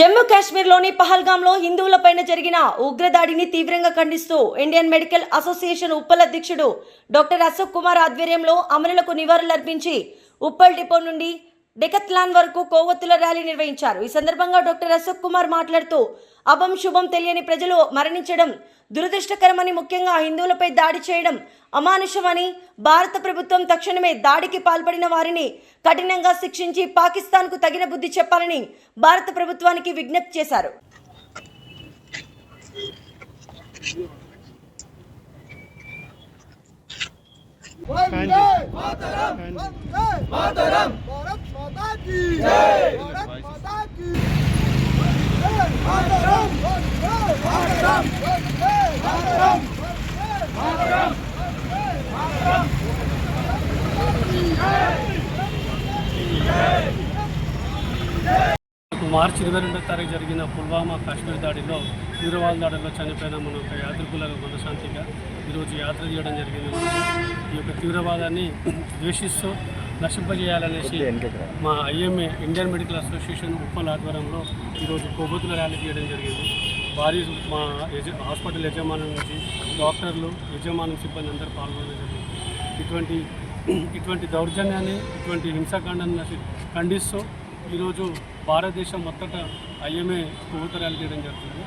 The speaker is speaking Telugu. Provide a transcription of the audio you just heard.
జమ్మూ కాశ్మీర్లోని పహల్గాంలో హిందువులపైన జరిగిన ఉగ్రదాడిని తీవ్రంగా ఖండిస్తూ ఇండియన్ మెడికల్ అసోసియేషన్ ఉప్పల్ అధ్యక్షుడు డాక్టర్ అశోక్ కుమార్ ఆధ్వర్యంలో అమరులకు నివాళులర్పించి ఉప్పల్ డిపో నుండి డెకత్లాన్ వరకు కొవ్వొత్తుల ర్యాలీ నిర్వహించారు. ఈ సందర్భంగా డాక్టర్ అశోక్ కుమార్ మాట్లాడుతూ అభం శుభం తెలియని ప్రజలు మరణించడం దురదృష్టకరమని ముఖ్యంగా హిందువులపై దాడి చేయడం అమానుషమని భారత ప్రభుత్వం తక్షణమే దాడికి పాల్పడిన వారిని కఠినంగా శిక్షించి పాకిస్తాన్కు తగిన బుద్ధి చెప్పాలని భారత ప్రభుత్వానికి విజ్ఞప్తి చేశారు. మాతరం! మాతరం! భారత్ మాతా మార్చి ఇరవై రెండో తారీఖు జరిగిన పుల్వామా కాశ్మీర్ దాడిలో తీవ్రవాద దాడిలో చనిపోయిన మన యొక్క యాత్రికుల మనశాంతిగా ఈరోజు యాత్ర చేయడం జరిగింది. ఈ యొక్క తీవ్రవాదాన్ని ద్వేషిస్తూ నశింపజేయాలనేసి మా IMA Indian medical association Uppal ఆధ్వర్యంలో ఈరోజు కొవ్వొత్తుల ర్యాలీ చేయడం జరిగింది. భారీ మా హాస్పిటల్ యజమానుల నుంచి డాక్టర్లు యజమానుల సిబ్బంది అందరూ పాల్గొనడం జరిగింది. ఇటువంటి ఇటువంటి దౌర్జన్యాన్ని ఇటువంటి హింసాకాండాన్ని ఖండిస్తూ ఈరోజు భారతదేశం మొత్తట ఐఎంఏ కొవ్వొత్తులు చేయడం జరుగుతుంది.